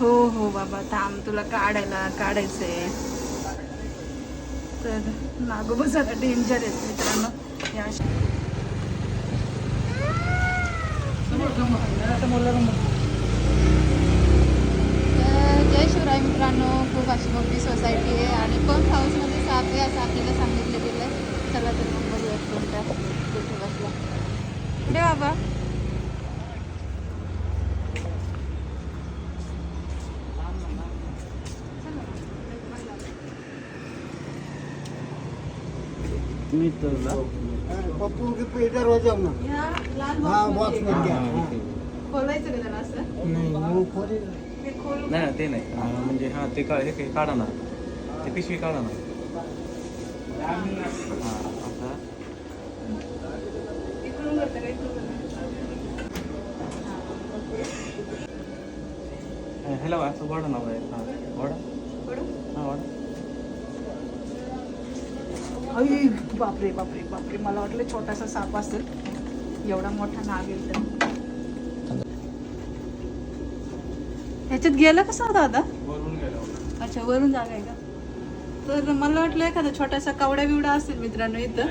हो हो बाबा थांब तुला काढायला काढायचंय. तर नागोबा जरा डेंजर आहेत मित्रांनो. या अशा तर जय शिवराय मित्रांनो खूप अशी मोठी सोसायटी आहे आणि पंप हाऊसमध्ये साप आहे असं आपल्याला सांगितलं गेलं चला तर मग बघूयात कोणत्या कुठे बसला कुठे बाबा. पप्पू पेटर हो जाओ ना. हाँ बॉक्समध्ये. खोलायचं का त्याला असं? नहीं खोल नाही ना ते नाही. म्हणजे हा ते का हे काही काढा ना. ते पिशवी काढा ना. हा ह्याला असं वाढा ना बाहेर हा वाढा. पडू? हा वाढा. अई, बापरे बापरे बापरे. मला वाटलं छोटासा साप असेल. एवढा मोठा नाग येईल तर ह्याच्यात गेला कसा होता. आता अच्छा वरून जागा आहे का? तर मला वाटलं एखादा छोटासा कावडा बिवडा असेल मित्रांनो इथं.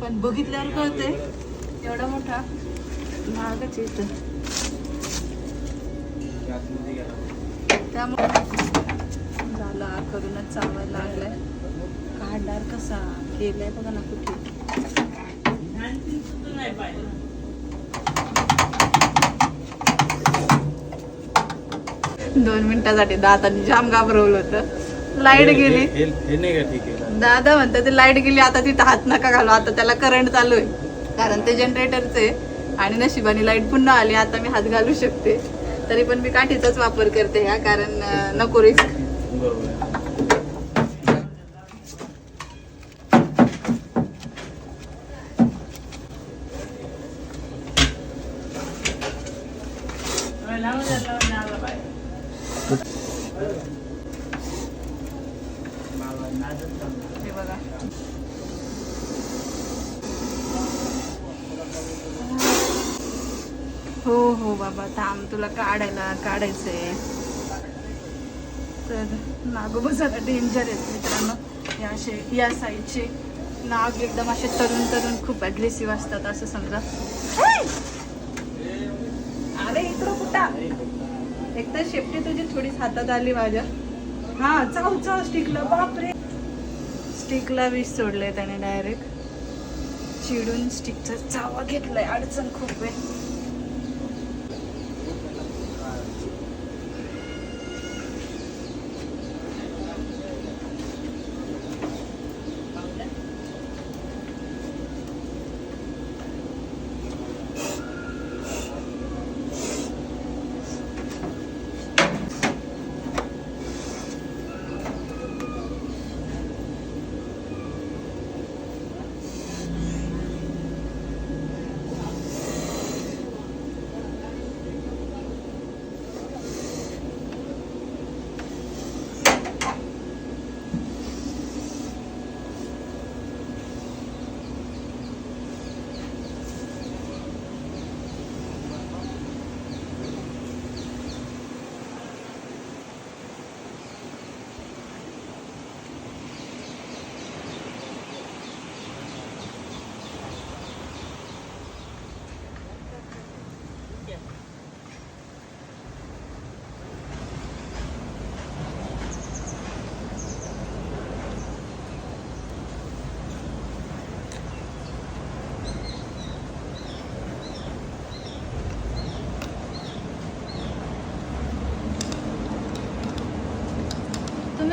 पण बघितल्यावर कळते एवढा मोठा नागच इथं. त्यामुळे झाला करूनच चावायला लागलाय. काढणार कसा? गेलाय बघा ना कुठे. दोन मिनिटासाठी दादांनी जाम घाबरवलं होतं. लाइट गेली. दादा म्हणतात ते लाइट गेली आता तिथं हात नका घालू आता त्याला करंट चालू आहे. कारण ते जनरेटरचे आणि नशिबाने लाइट पुन्हा आली आता मी हात घालू शकते. तरी पण मी काठीचाच वापर करते ह्या कारण नको रिस्क. बघा हो हो बाबा थांब तुला काढायला काढायचंय. तर नागोबा जरा डेंजर आहेत मित्रांनो. या असे या साईडचे नाग एकदम असे तरुण तरुण खूप अग्रेसिव्ह असतात असं समजा. अरे इकडं कुठं? एक तर शेपटी तुझी थोडीच हातात आली माझ्या. हा चाव चाव स्टिकला बापरे! स्टिकला विष सोडलंय त्याने डायरेक्ट चिडून स्टिकचा चावा घेतलाय. अडचण खूप आहे.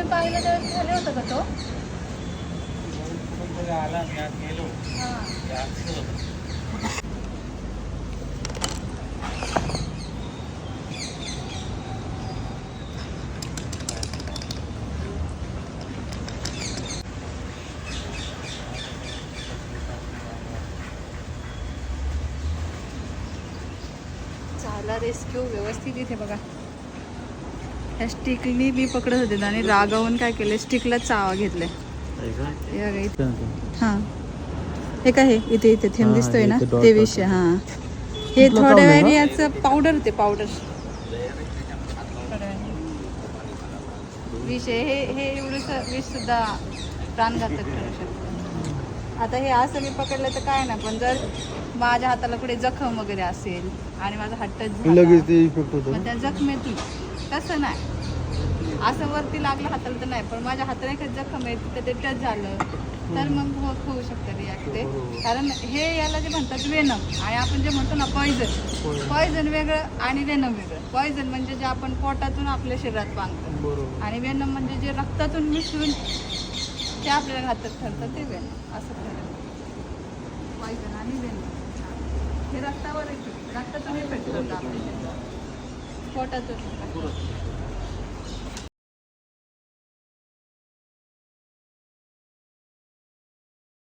तुम्ही पाहिलं त्यावेळेस झालं होतं का तो? आला मी आत गेलो झाला रेस्क्यू व्यवस्थित इथे बघा. ह्या स्टिकनी बी पकडत होते आणि रागावून काय केलं स्टिकला चावा घेतलाय. हे. हा. हे काय हे इथे इथे थेंब हा, दिसतोय ना? ते. विषय हा. हे थोड्या वेळाने? याचं पावडर होते पावडर विष आहे हे हे एवढंसं विष सुद्धा प्राणघातक ठरू शकतं. आता हे असं मी पकडलं तर काय ना पण जर माझ्या हाताला कुठे जखम वगैरे असेल आणि माझा हात टच झाला लगेच ते इफेक्ट होतो मग त्या जखमेतून तसं नाही. असं वरती लागलं हाताला तर नाही पण माझ्या हाताला एखादी जखम आहे तिथे ते टच झालं तर मग हो- होऊ शकतं रिॲक्ट ते. कारण हे याला जे म्हणतात वेनम आणि आपण जे म्हणतो ना पॉइझन पॉइझन वेगळं आणि वेनम वेगळं. पॉइझन म्हणजे जे आपण पोटातून आपल्या शरीरात पांगतो बरोबर. आणि वेनम म्हणजे जे रक्तातून मिसळून ते आपल्याला घातक ठरतं ते वेनम असं ठरतं. पॉइझन आणि वेनम हे रक्तावर रक्तातून इफेक्ट करतं आपल्या शरीरात. पोटातून